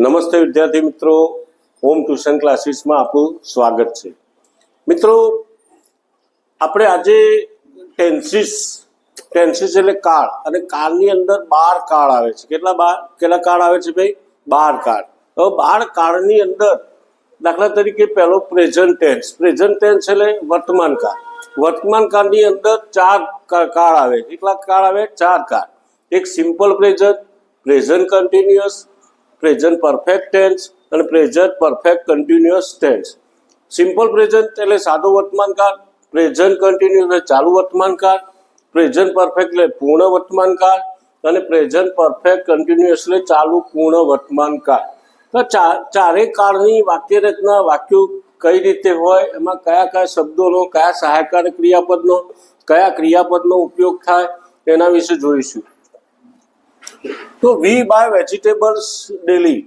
નમસ્તે વિદ્યાર્થી મિત્રો. હોમ ટ્યુશન ક્લાસીસમાં આપનું સ્વાગત છે. મિત્રો, આપણે આજે ટેન્સીસ ટેન્સીસ એટલે કાળ અને કાળની અંદર બાર કાળ આવે છે. કેટલા બાર? કેટલા કાળ આવે છે ભાઈ? બાર કાળ. હવે બાર કાળની અંદર દાખલા તરીકે પહેલો પ્રેઝન્ટ ટેન્સ. પ્રેઝન્ટ ટેન્સ એટલે વર્તમાન કાળ. વર્તમાન કાળની અંદર ચાર કાળ આવે. કેટલા કાળ આવે? ચાર કાળ. એક simple present present continuous present perfect tense અને present perfect continuous tense simple present એટલે સાદો વર્તમાન કાળ પ્રેઝન્ટ કન્ટિન્યુઅસ એટલે ચાલુ વર્તમાન કાળ પ્રેઝન્ટ પરફેક્ટ એટલે પૂર્ણ વર્તમાન કાળ અને પ્રેઝન્ટ પરફેક્ટ કન્ટિન્યુઅસ એટલે ચાલુ પૂર્ણ વર્તમાન કાળ. તો ચાર ચારેય કાળની વાક્ય રચના વાક્યો કઈ રીતે હોય, એમાં કયા કયા શબ્દોનો, કયા સહાયકારી ક્રિયાપદનો, કયા ક્રિયાપદનો ઉપયોગ થાય, એના વિશે જોઈશું. તો વી બાય વેજીટેબલ્સ ડેલી.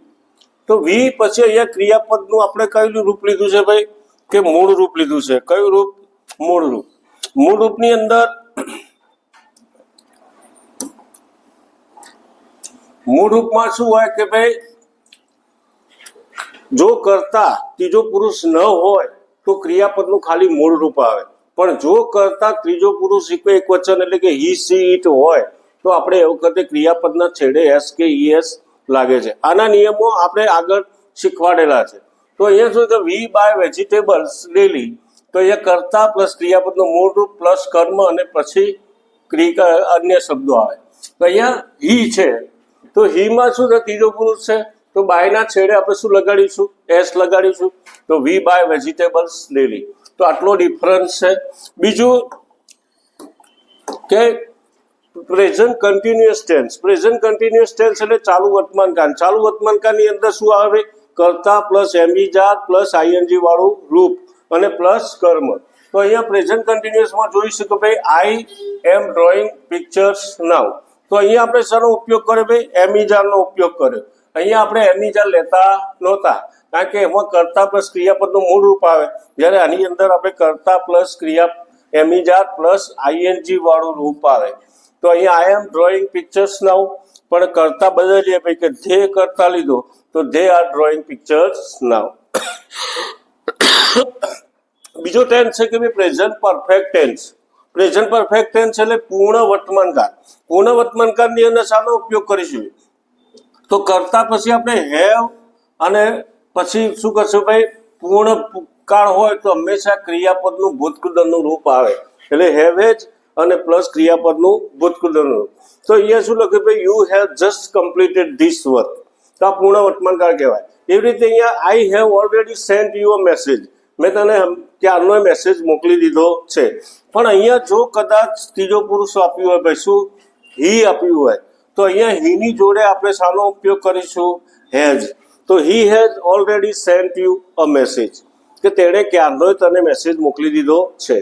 તો વી પછી અહીંયા ક્રિયાપદનું આપણે કયું રૂપ લીધું છે ભાઈ? કે મૂળ રૂપ લીધું છે. કયું રૂપ? મૂળ રૂપ. મૂળ રૂપની અંદર મૂળ રૂપમાં શું હોય કે ભાઈ? જો કરતા ત્રીજો પુરુષ ન હોય તો ક્રિયાપદનું ખાલી મૂળ રૂપ આવે. પણ જો કરતા ત્રીજો પુરુષ એક વચન એટલે કે હી સી ઇટ હોય તો આપણે એ વખતે ક્રિયાપદના છેડે એસ કે ઈએસ એસ લાગે છે. આના નિયમો આપણે આગળ શીખવાડેલા છે. તો અહીંયા શું છે વી બાય વેજીટેબલ્સ ડેલી તો અહીંયા કરતા પ્લસ ક્રિયાપદનું મૂળ પ્લસ કર્મ અને પછી ક્રિયા અન્ય શબ્દો આવે. તો અહીંયા હી છે. તો હીમાં શું છે, ત્રીજો પુરુષ છે. તો બાયના છેડે આપણે શું લગાડીશું? એસ લગાડીશું. તો વી બાય વેજીટેબલ્સ ડેલી તો આટલો ડિફરન્સ છે. બીજું કે present continuous tense. Present continuous tense એટલે ચાલુ વર્તમાનકાળ ચાલુ વર્તમાનકાળની અંદર શું આવે? કર્તા પ્લસ એમ્બીજાર પ્લસ આઈએનજી વાળું રૂપ અને પ્લસ કર્મ. તો અહીંયા પ્રેઝન્ટ કન્ટિન્યુઅસમાં જોઈશું કે ભાઈ આઈ એમ ડ્રોઈંગ પિક્ચર્સ નાવ તો અહીંયા આપણે શાનો ઉપયોગ કર્યો ભાઈ? એમિજારનો ઉપયોગ કર્યો. અહીંયા આપણે એમિજાર લેતા નહોતા. કારણ કે એમાં કર્તા પ્લસ ક્રિયાપદનું મૂળ રૂપ આવે. જ્યારે આની અંદર આપણે કર્તા પ્લસ ક્રિયા, એમિજાર પ્લસ આઈએનજી વાળું રૂપ આવે. તો અહીંયા I am drawing pictures now પણ કરતા બદલીએ ભાઈ કે ધે કરતા લીધો, તો they are drawing pictures now બીજો ટેન્સ છે કે ભાઈ present perfect tense present perfect tense એટલે પૂર્ણ વર્તમાનકાળ પૂર્ણ વર્તમાનકાળની અંદર શાનો ઉપયોગ કરીશું? તો કરતા પછી આપણે હેવ અને પછી શું કરશું ભાઈ? પૂર્ણ કાળ હોય તો હંમેશા ક્રિયાપદનું ભૂતકૃદનનું રૂપ આવે. એટલે હેવેજ અને પ્લસ ક્રિયાપદનું ભૂતકૃતનું તો અહીંયા શું લખ્યું ભાઈ? You have just completed this work તો આ પૂર્ણ વર્તમાન કાળ કહેવાય. એવી રીતે અહીંયા I have already sent you a message મેં તને ત્યારનો મેસેજ મોકલી દીધો છે. પણ અહીંયા જો કદાચ ત્રીજો પુરુષ આપ્યું હોય ભાઈ, શું? હી આપ્યું હોય, તો અહીંયા હીની જોડે આપણે શાનો ઉપયોગ કરીશું? હેઝ તો he has already sent you a message કે તેણે ક્યારનોય તને મેસેજ મોકલી દીધો છે.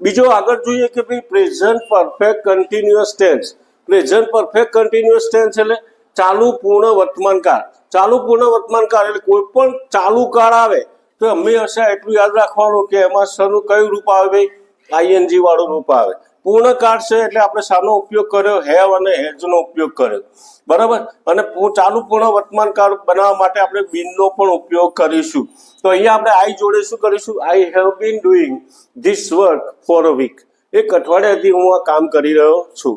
બીજો આગળ જોઈએ કે ભાઈ present perfect continuous tense present perfect continuous tense એટલે ચાલુ પૂર્ણ વર્તમાન કાળ. ચાલુ પૂર્ણ વર્તમાન કાળ એટલે કોઈ પણ ચાલુ કાળ આવે તો હંમેશા એટલું યાદ રાખવાનું કે એમાં સરનું કયું રૂપ આવે ભાઈ? આઈએનજી વાળું રૂપ આવે. પૂર્ણ કાળ છે એટલે આપણે શાનો ઉપયોગ કર્યો, હેવ અને હેઝનો ઉપયોગ કર્યો. બરાબર? અને ચાલુ પૂર્ણ વર્તમાન કાળ બનાવવા માટે આપણે બીનનો પણ ઉપયોગ કરીશું. તો અહીંયા આપણે આઈ જોડે શું કરીશું? I have been doing this work for a week એક અઠવાડિયાથી હું આ કામ કરી રહ્યો છું.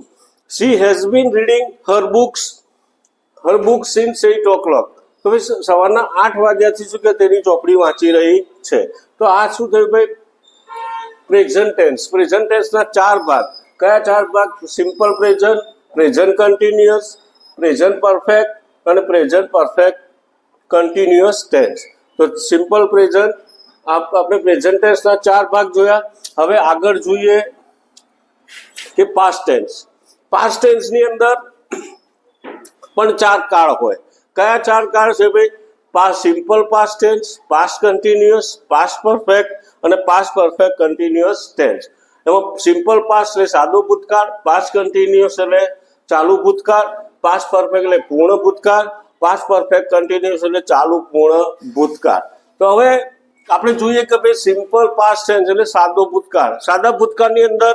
She has been reading her books her book since eight o'clock તો સવારના આઠ વાગ્યાથી શું કે તેની ચોપડી વાંચી રહી છે. તો આ શું થયું ભાઈ? પ્રેઝન્ટ ટેન્સ પ્રેઝન્ટ ચાર ભાગ. કયા ચાર ભાગ? Simple present present continuous present perfect અને પ્રેઝન્ટ પરફેક્ટ કન્ટિન્યુઅસ ટેન્સ તો સિમ્પલ પ્રેઝન્ટ આપણે પ્રેઝન્ટ ટેન્સના ચાર ભાગ જોયા. હવે આગળ જોઈએ કે પાસ્ટ ટેન્સ પાસ્ટ ટેન્સની અંદર પણ ચાર કાળ હોય. કયા ચાર કાળ છે ભાઈ? Past simple past tense past continuous past perfect અને પાસ્ટ પરફેક્ટ કન્ટિન્યુઅસ ટેન્સ એમાં સિમ્પલ પાસ્ટ એટલે સાદો ભૂતકાળ પાસ્ટ કન્ટિન્યુઅસ એટલે ચાલુ ભૂતકાળ પાસ્ટ પરફેક્ટ એટલે પૂર્ણ ભૂતકાળ પાસ્ટ પરફેક્ટ કન્ટિન્યુઅસ એટલે ચાલુ પૂર્ણ ભૂતકાળ. તો હવે આપણે જોઈએ કે ભાઈ સિમ્પલ પાસ્ટ ટેન્સ એટલે સાદો ભૂતકાળ. સાદા ભૂતકાળની અંદર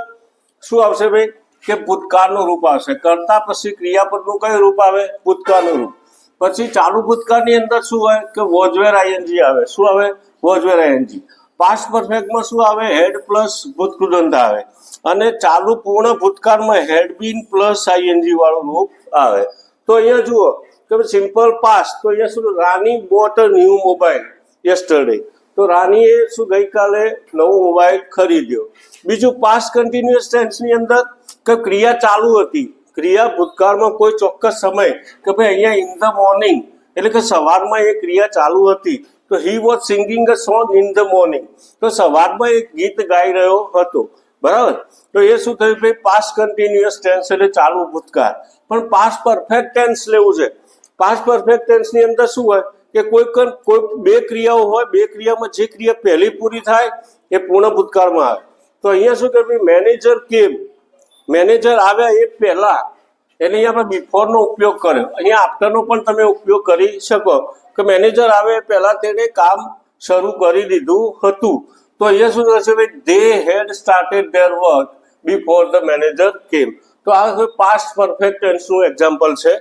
શું આવશે ભાઈ? કે ભૂતકાળનું રૂપ આવશે. કરતા પછી ક્રિયાપદનું કયું રૂપ આવે? ભૂતકાળનું રૂપ. પછી ચાલુ ભૂતકાળની અંદર શું હોય કે વોજવેર આઈએનજી આવે. શું આવે? વોજવેર આઈએનજી પાસ્ટ પરફેક્ટમાં શું આવે? હેડ પ્લસ ભૂતકૃદંત આવે. અને ચાલુ પૂર્ણ ભૂતકાળમાં હેડ બીન પ્લસ આઈએનજી વાળું રૂપ આવે. તો અહીંયા જુઓ કે સિમ્પલ પાસ્ટ તો અહીંયા શું Rani bought new mobile yesterday તો રાનીએ શું ગઈકાલે નવો મોબાઈલ ખરીદ્યો. બીજું પાસ્ટ કન્ટિન્યુઅસ ટેન્સની અંદર કે ક્રિયા ચાલુ હતી. ક્રિયા ભૂતકાળમાં કોઈ ચોક્કસ સમય કે ભાઈ અહીંયા ઇન ધ મોર્નિંગ એટલે કે સવારમાં એ ક્રિયા ચાલુ હતી, તો he was singing a song in the morning તો સવારમાં એક ગીત ગાઈ રહ્યો હતો. બરાબર? તો એ શું થયું? ભાઈ પાસ્ટ કન્ટિન્યુઅસ ટેન્સ એટલે ચાલુ ભૂતકાળ. પણ પાસ્ટ પરફેક્ટ ટેન્સ લેવું છે. પાસ્ટ પરફેક્ટ ટેન્સની અંદર શું હોય? કે કોઈ કોઈ બે ક્રિયાઓ હોય, બે ક્રિયામાં જે ક્રિયા પહેલી પૂરી થાય, એ પૂર્ણ ભૂતકાળમાં આવે. તો અહીંયા શું કે મેનેજર કેમ મેનેજર આવ્યા એ પહેલા એટલે અહીંયા આપણે બિફોરનો ઉપયોગ કર્યો. અહીંયા આફ્ટરનો પણ તમે ઉપયોગ કરી શકો કે મેનેજર આવે એ પહેલા તેને કામ શરૂ કરી દીધું હતું. તો અહીંયા શું થશે ભાઈ? They had started their work before the manager came તો આ પાસ્ટ પરફેક્ટ ટેન્સનું એક્ઝામ્પલ છે.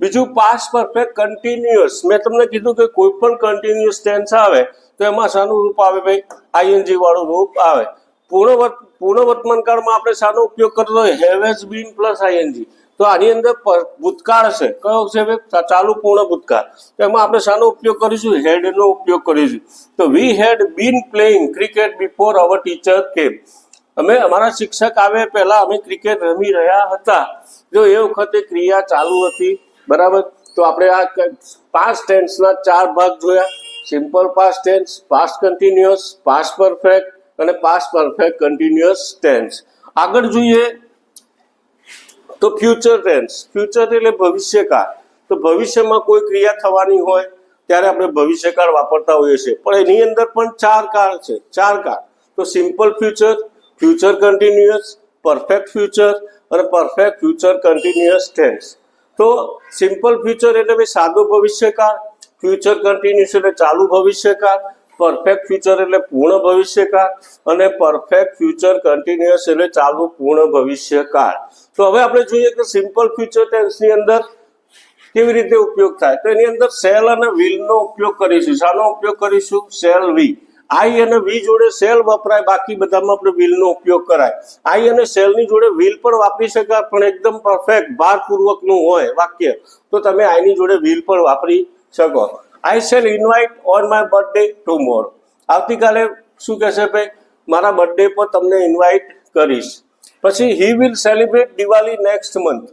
બીજું પાસ્ટ પરફેક્ટ કન્ટિન્યુઅસ મેં તમને કીધું કે કોઈ પણ કન્ટિન્યુઅસ ટેન્સ આવે તો એમાં શાનું રૂપ આવે ભાઈ? આઈએનજી વાળું રૂપ આવે. પૂર્ણ પૂર્ણ વર્તમાન કાળમાં આપણે શાનો ઉપયોગ કરતો હોય હેવેઝ બીન પ્લસ આઈએનજી તો આની અંદર ભૂતકાળ છે. કયો છે ચાલુ પૂર્ણ ભૂતકાળ. તો એમાં આપણે શાનો ઉપયોગ કરીશું હેડનો ઉપયોગ કરીશું. તો we had been playing cricket before our teacher came અમે અમારા શિક્ષક આવે પહેલા અમે ક્રિકેટ રમી રહ્યા હતા. જો એ વખતે ક્રિયા ચાલુ હતી, બરાબર? તો આપણે આ પાસ્ટ ટેન્સના ચાર ભાગ જોયા. Simple past tense past continuous past perfect અને પાસ્ટ પરફેક્ટ કન્ટિન્યુઅસ ટેન્સ આગળ જોઈએ તો ફ્યુચર ટેન્સ ફ્યુચર એટલે ભવિષ્યકાળ. તો ભવિષ્યમાં કોઈ ક્રિયા થવાની હોય, ત્યારે આપણે ભવિષ્યકાળ વાપરતા હોઈએ છીએ. પણ એની અંદર પણ ચાર કાળ છે. ચાર કાળ. તો simple future future continuous perfect future અને પરફેક્ટ ફ્યુચર કન્ટિન્યુઅસ ટેન્સ તો સિમ્પલ ફ્યુચર એટલે ભાઈ સાદો ભવિષ્યકાળ ફ્યુચર કન્ટિન્યુઅસ એટલે ચાલુ ભવિષ્યકાળ પરફેક્ટ ફ્યુચર એટલે પૂર્ણ ભવિષ્યકાળ અને પરફેક્ટ ફ્યુચર કન્ટિન્યુઅસ એટલે ચાલુ પૂર્ણ ભવિષ્યકાળ. તો હવે આપણે જોઈએ કે સિમ્પલ ફ્યુચર ટેન્સની અંદર કેવી રીતે ઉપયોગ થાય? તો એની અંદર સેલ અને વિલનો ઉપયોગ કરીશું. શાનો ઉપયોગ કરીશું? સેલ વી આઈ અને વી જોડે સેલ વપરાય, બાકી બધામાં આપણે વ્હીલનો ઉપયોગ કરાય. આઈ અને સેલની જોડે વિલ પણ વાપરી શકાય, પણ એકદમ પરફેક્ટ ભારપૂર્વકનું હોય વાક્ય. તો તમે આઈની જોડે વિલ પણ વાપરી શકો. I shall invite on my birthday tomorrow આવતીકાલે શું કહેશે ભાઈ? મારા બર્થડે પર તમને ઇન્વાઇટ કરીશ. પછી he will celebrate Diwali next month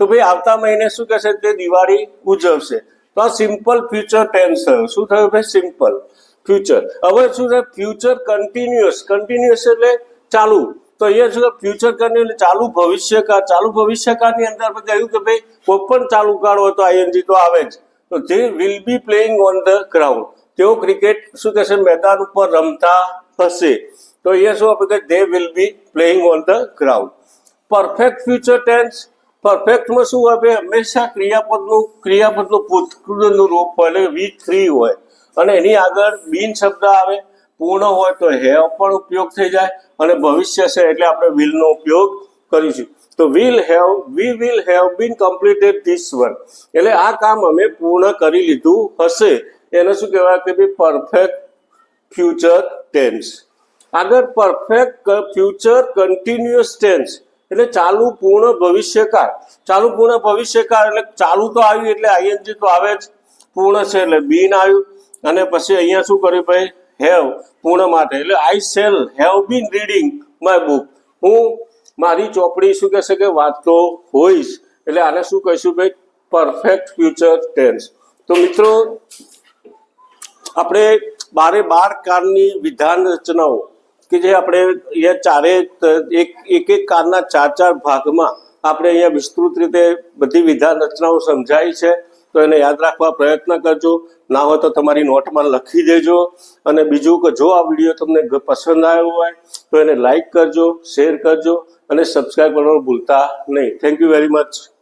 તો ભાઈ આવતા મહિને શું કહેશે? તે દિવાળી ઉજવશે. તો આ સિમ્પલ ફ્યુચર ટેન્સ થયું. શું થયું ભાઈ? સિમ્પલ ફ્યુચર હવે શું છે? ફ્યુચર કન્ટિન્યુઅસ કન્ટિન્યુઅસ એટલે ચાલુ. તો અહીંયા શું ફ્યુચર કન્ટિન્યુઅસ ચાલુ ભવિષ્યકાળ. ચાલુ ભવિષ્યકાળની અંદર આપણે કહ્યું કે ભાઈ કોઈ પણ ચાલુ કાળ હોય તો આઈએનજી તો આવે જ. તો જે will be playing on the ground તેઓ ક્રિકેટ શું કહેશે? મેદાન ઉપર રમતા હશે. તો એ શું આપણે કે they will be playing on the ground perfect future tense પરફેક્ટમાં શું આપે? હંમેશા ક્રિયાપદનું ક્રિયાપદનું ભૂતકૃતનું રૂપ હોય એટલે વી થ્રી હોય. અને એની આગળ બિન શબ્દ આવે, પૂર્ણ હોય તો હેવ પણ ઉપયોગ થઈ જાય અને ભવિષ્ય છે એટલે આપણે વિલનો ઉપયોગ કરીશું. તો will have we will have been completed this one એટલે આ કામ અમે પૂર્ણ કરી લીધું હશે. એને શું કહેવાય કે ભાઈ પરફેક્ટ ફ્યુચર ટેન્સ આગળ પરફેક્ટ ફ્યુચર કન્ટિન્યુઅસ ટેન્સ એટલે ચાલુ પૂર્ણ ભવિષ્યકાળ. ચાલુ પૂર્ણ ભવિષ્યકાળ એટલે ચાલુ તો આવ્યું એટલે આઈએનજી તો આવે જ. પૂર્ણ છે એટલે બીન આવ્યું. અને પછી અહીંયા શું કર્યું ભાઈ? હેવ પૂર્ણ માટે. એટલે I shall have been reading my book હું મારી ચોપડી શું કહેશે કે વાંચતો હોઈશ. એટલે આને શું કહીશું ભાઈ? પરફેક્ટ ફ્યુચર ટેન્સ તો મિત્રો, આપણે બારે બાર કારની વિધાન રચનાઓ કે જે આપણે અહીંયા ચારે, એક એક કારના ચાર ચાર ભાગમાં આપણે અહીંયા વિસ્તૃત રીતે બધી વિધાન રચનાઓ સમજાઈ છે. તો એને યાદ રાખવા પ્રયત્ન કરજો. ના હોય તો તમારી નોટમાં લખી દેજો. અને બીજું કે જો આ વીડિયો તમને પસંદ આવ્યો હોય, તો એને લાઈક કરજો, શેર કરજો. અને સબસ્ક્રાઈબ કરવાનું ભૂલતા નહીં. Thank you very much